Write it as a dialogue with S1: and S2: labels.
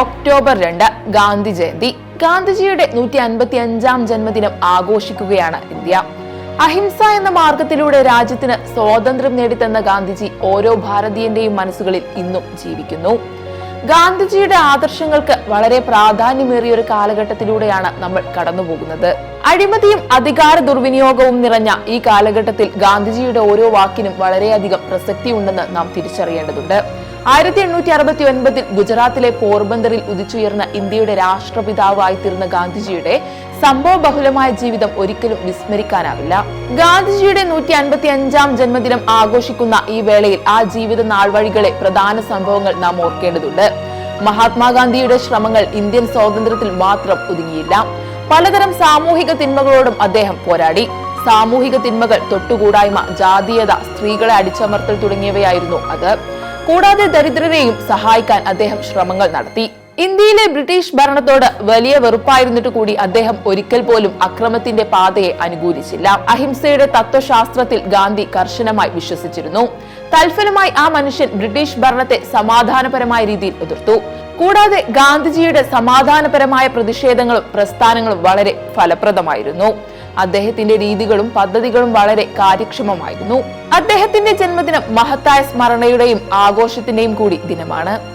S1: October രണ്ട് ഗാന്ധി ജയന്തി. ഗാന്ധിജിയുടെ നൂറ്റി അൻപത്തി അഞ്ചാം ജന്മദിനം ആഘോഷിക്കുകയാണ് ഇന്ത്യ. അഹിംസ എന്ന മാർഗത്തിലൂടെ രാജ്യത്തിന് സ്വാതന്ത്ര്യം നേടിത്തന്ന ഗാന്ധിജി ഓരോ ഭാരതീയന്റെയും മനസ്സുകളിൽ ഇന്നും ജീവിക്കുന്നു. ഗാന്ധിജിയുടെ ആദർശങ്ങൾക്ക് വളരെ പ്രാധാന്യമേറിയ ഒരു കാലഘട്ടത്തിലൂടെയാണ് നമ്മൾ കടന്നുപോകുന്നത്. അഴിമതിയും അധികാര ദുർവിനിയോഗവും നിറഞ്ഞ ഈ കാലഘട്ടത്തിൽ ഗാന്ധിജിയുടെ ഓരോ വാക്കിനും വളരെയധികം പ്രസക്തിയുണ്ടെന്ന് നാം തിരിച്ചറിയേണ്ടതുണ്ട്. ആയിരത്തി എണ്ണൂറ്റി അറുപത്തി ഒൻപതിൽ ഗുജറാത്തിലെ പോർബന്ദറിൽ ഉദിച്ചുയർന്ന ഇന്ത്യയുടെ രാഷ്ട്രപിതാവായി തീർന്ന ഗാന്ധിജിയുടെ സംഭവ ബഹുലമായ ജീവിതം ഒരിക്കലും വിസ്മരിക്കാനാവില്ല. ഗാന്ധിജിയുടെ നൂറ്റി അൻപത്തി അഞ്ചാം ജന്മദിനം ആഘോഷിക്കുന്ന ഈ വേളയിൽ ആ ജീവിത നാൾവഴികളെ പ്രധാന സംഭവങ്ങൾ നാം ഓർക്കേണ്ടതുണ്ട്. മഹാത്മാഗാന്ധിയുടെ ശ്രമങ്ങൾ ഇന്ത്യൻ സ്വാതന്ത്ര്യത്തിൽ മാത്രം ഒതുങ്ങിയില്ല. പലതരം സാമൂഹിക തിന്മകളോടും അദ്ദേഹം പോരാടി. സാമൂഹിക തിന്മകൾ തൊട്ടുകൂടായ്മ ജാതീയത സ്ത്രീകളെ അടിച്ചമർത്തൽ തുടങ്ങിയവയായിരുന്നു അത്. കൂടാതെ ദരിദ്രരെയും സഹായിക്കാൻ അദ്ദേഹം ശ്രമങ്ങൾ നടത്തി. ഇന്ത്യയിലെ ബ്രിട്ടീഷ് ഭരണത്തോട് വലിയ വെറുപ്പായിരുന്നിട്ട് കൂടി അദ്ദേഹം ഒരിക്കൽ പോലും അക്രമത്തിന്റെ പാതയെ അനുകൂലിച്ചില്ല. അഹിംസയുടെ തത്വശാസ്ത്രത്തിൽ ഗാന്ധി കർശനമായി വിശ്വസിച്ചിരുന്നു. തൽഫലമായി ആ മനുഷ്യൻ ബ്രിട്ടീഷ് ഭരണത്തെ സമാധാനപരമായ രീതിയിൽ എതിർത്തു. കൂടാതെ ഗാന്ധിജിയുടെ സമാധാനപരമായ പ്രതിഷേധങ്ങളും പ്രസ്ഥാനങ്ങളും വളരെ ഫലപ്രദമായിരുന്നു. അദ്ദേഹത്തിന്റെ രീതികളും പദ്ധതികളും വളരെ കാര്യക്ഷമമായിരുന്നു. അദ്ദേഹത്തിന്റെ ജന്മദിനം മഹത്തായ സ്മരണയുടെയും ആഘോഷത്തിന്റെയും കൂടി ദിനമാണ്.